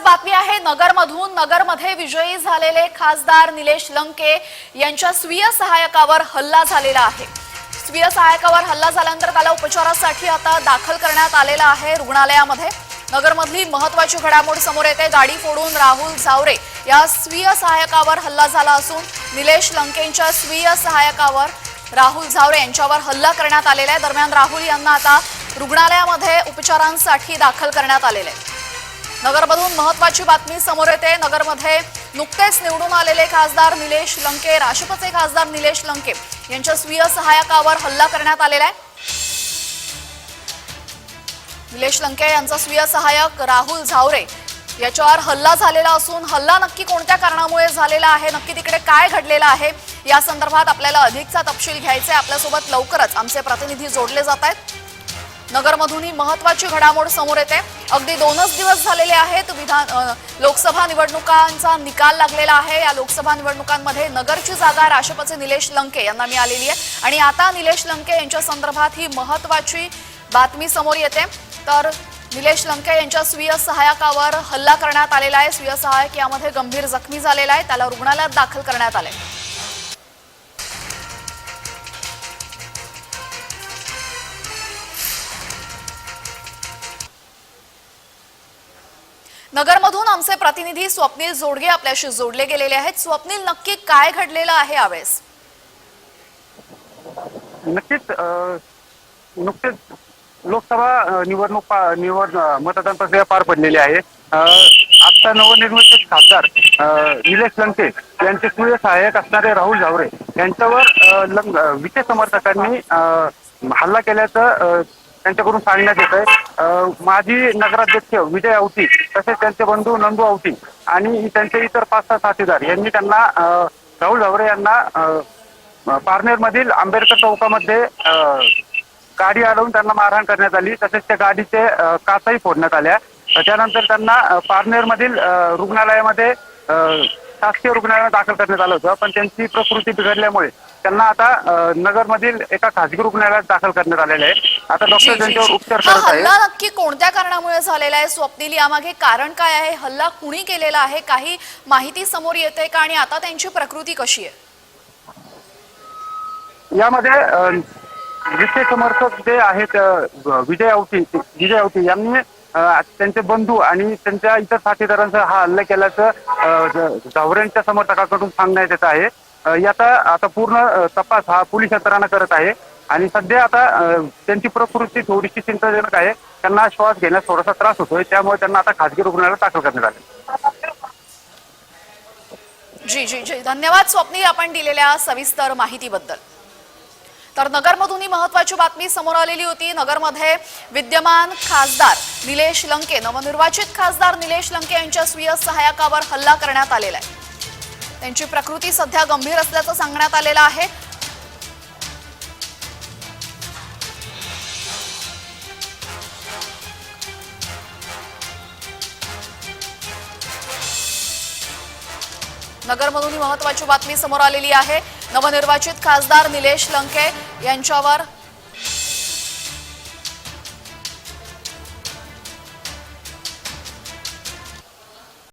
बातमी आहे नगरमधून नगरमध्ये विजयी झालेले खासदार निलेश लंके यांच्या स्वीय सहायकावर हल्ला झालेला आहे. स्वीय सहायकावर हल्ला झाल्यानंतर त्याला उपचारासाठी आता दाखल करण्यात आलेला आहे रुग्णालयामध्ये. नगरमधली महत्वाची घडामोड समोर येते. गाडी फोडून राहुल झावरे या स्वीय सहायकावर हल्ला झाला असून निलेश लंकेंच्या स्वीय सहायकावर राहुल झावरे यांच्यावर हल्ला करण्यात आलेला आहे. दरम्यान राहुल यांना आता रुग्णालयामध्ये उपचारांसाठी दाखल करण्यात आलेले आहे. नगरमधून महत्वाची बातमी समोर येते. नगरमध्ये नुकतेच निवडून आलेले खासदार निलेश लंके राष्ट्रपती खासदार निलेश लंके यांच्या स्वीय सहायकावर हल्ला करण्यात आलेला आहे. निलेश लंके यांचा स्वीय सहायक राहुल झावरे याच्यावर हल्ला झालेला असून हल्ला नक्की कोणत्या कारणामुळे झालेला आहे नक्की तिकडे काय घडलेलं आहे या संदर्भात आपल्याला अधिकचा तपशील घ्यायचा आहे. आपल्यासोबत लवकरच आमचे प्रतिनिधी जोडले जात आहेत. नगरमधूनही महत्वाची घडामोड समोर येते. अगदी दोनच दिवस झालेले आहेत विधान लोकसभा निवडणुकांचा निकाल लागलेला आहे. या लोकसभा निवडणुकांमध्ये नगरची जागा राष्ट्रपती निलेश लंके यांना मिळालेली आहे. आणि आता निलेश लंके यांच्या संदर्भात ही महत्वाची बातमी समोर येते. तर निलेश लंके यांच्या स्वीय सहायकावर हल्ला करण्यात आलेला आहे. स्वीय सहायक यामध्ये गंभीर जखमी झालेला आहे. त्याला रुग्णालयात दाखल करण्यात आले नगरमधून आमचे प्रतिनिधी स्वप्नील जोडगे आपल्याशी जोडले गेलेले आहेत. स्वप्नील नक्की काय घडलेलं आहे यावेळेस? नक्कीच नुकतेच लोकसभा निवडणूक निवड मतदान प्रक्रिया पार पडलेली आहे. आता नवनिर्मित खासदार निलेश लंके यांचे सूर्य सहाय्यक असणारे राहुल झावरे यांच्यावर अ, विखे समर्थकांनी हल्ला केल्याचं त्यांच्याकडून सांगण्यात येत आहे माजी नगराध्यक्ष विजय आवटी तसेच त्यांचे बंधू नंदू अवती आणि त्यांचे इतर पाच सहा साथीदार यांनी त्यांना राहुल झावरे यांना पारनेरमधील पारनेर मधील आंबेडकर चौकामध्ये गाडी अडवून त्यांना मारहाण करण्यात आली. तसेच त्या गाडीचे काचाही फोडण्यात आल्या. त्यानंतर त्यांना पारनेरमधील पारनेर मधील रुग्णालयामध्ये शासकीय रुग्णालयात दाखल करण्यात आलं होतं. पण त्यांची प्रकृती बिघडल्यामुळे त्यांना आता नगरमधील एका खासगी रुग्णालयात दाखल करण्यात आलेलं आहे. आता डॉक्टर त्यांच्यावर. उपचार हा करत हल्ला नक्की कोणत्या कारणामुळे झालेला आहे स्वप्नील यामागे कारण काय आहे हल्ला कुणी केलेला आहे काही माहिती समोर येते का आणि आता त्यांची प्रकृती कशी आहे? यामध्ये अ, विखे समर्थक जे आहेत अ, विजय आवटी विजय आवटी यांनी अ, त्यांचे बंधू आणि त्यांच्या इतर साथीदारांचा हा हल्ला केल्याचं अ, ज- झावरेंच्या समर्थकाकडून सांगण्यात येत आहे. अ, याचा आता पूर्ण अ, तपास हा पोलीस यंत्रणा करत आहे. आणि सध्या आता त्यांची प्रकृती थोडीशी चिंताजनक आहे. त्यांना श्वास घेण्यास थोडासा त्रास होतोय. त्यामुळे त्यांना आता खासगी रुग्णालयात दाखल करण्यात आले. जी जी जी. धन्यवाद स्वप्नील आपण दिलेल्या सविस्तर माहितीबद्दल. तर नगरमधून ही महत्वाची बातमी समोर आलेली होती. नगरमध्ये विद्यमान खासदार निलेश लंके नवनिर्वाचित खासदार निलेश लंके यांच्या स्वीय सहायकावर हल्ला करण्यात आलेला आहे. त्यांची प्रकृती सध्या गंभीर असल्याचं सांगण्यात आलेलं आहे. नगरमधून ही महत्वाची बातमी समोर आलेली आहे. नवनिर्वाचित खासदार निलेश लंके यांच्यावर